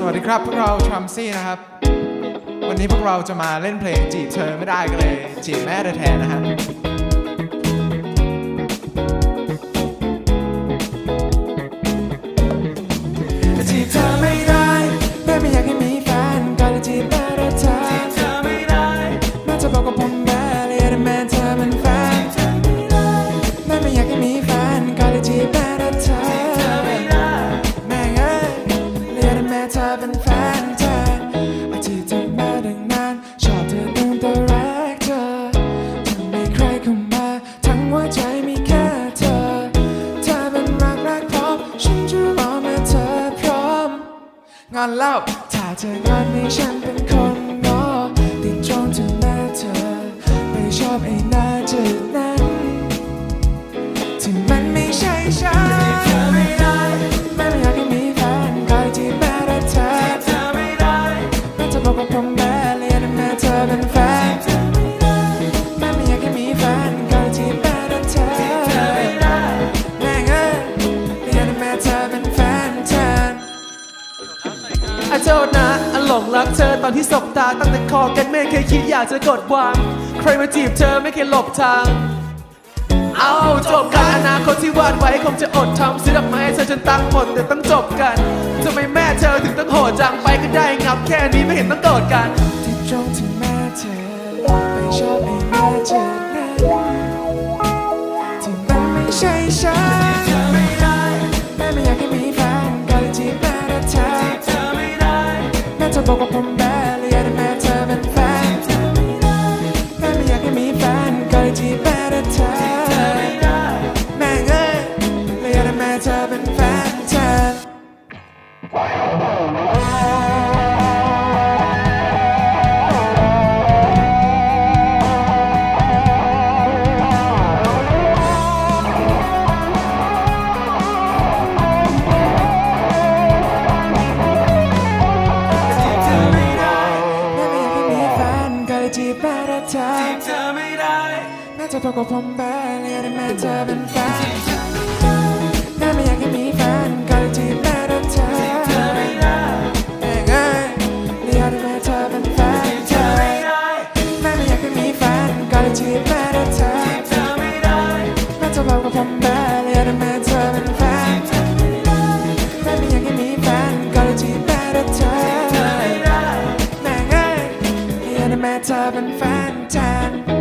สวัสดีครับ พวกเราทรัมซี่นะครับ วันนี้พวกเราจะมาเล่นเพลงจีบเธอไม่ได้กันเลย จีบแม่แท้ๆนะฮะ เธอเป็นแฟนเธออาจีบเธอมาตั้งนานชอบเธอตั้งแต่แรกเจอจะไม่ใครเข้ามาทั้งหัวใจมีแค่เธอ เธอเป็นรักแรกพบฉันจะรอเมื่อเธอพร้อม งอนเล่าถ้าเธองอนให้ฉันเป็นคนงอติดจ้องถึงแม่เธอไม่ชอบไอ้หน้าจืดนั้นที่มันไม่ โทษนะอันหลงรักเธอตอนที่สบตาตั้งแต่คอกันไม่เคยคิดอยากจะกดวางใครมาจีบเธอไม่เคยหลบทาง เอาจบกันอนาคตที่วาดไว้คงจะอดทำซื้อดอกไม้ให้เธอจนตังหมดแต่ต้องจบกันทำไมแม่เธอถึงต้องโหดจังไปก็ได้งับแค่นี้ไม่เห็นต้องโกรธกันที่ตรงที่แม่เธอไม่ชอบ บอกว่าผมแม่เลยอยากให้แม่เธอเป็นแฟนแม่ไม่อยากให้มีแฟนก็เลยจีบแม่แต่เธอเธอไม่ได้แม่เอ้ยเลยอยากให้แม่เธอเป็นแฟนเธอ เลยจีบแม่แต่เธอจีบเธอไม่ได้แม้จะบอกับผมแบเลียากให้แม้เธอเป็นแฟนแม่ไม่อยากให้มีแฟนก็เลยจีบแม่รักเธอจีบเธอไม่ได้แม่เอ้ยเลียากให้แม่ time.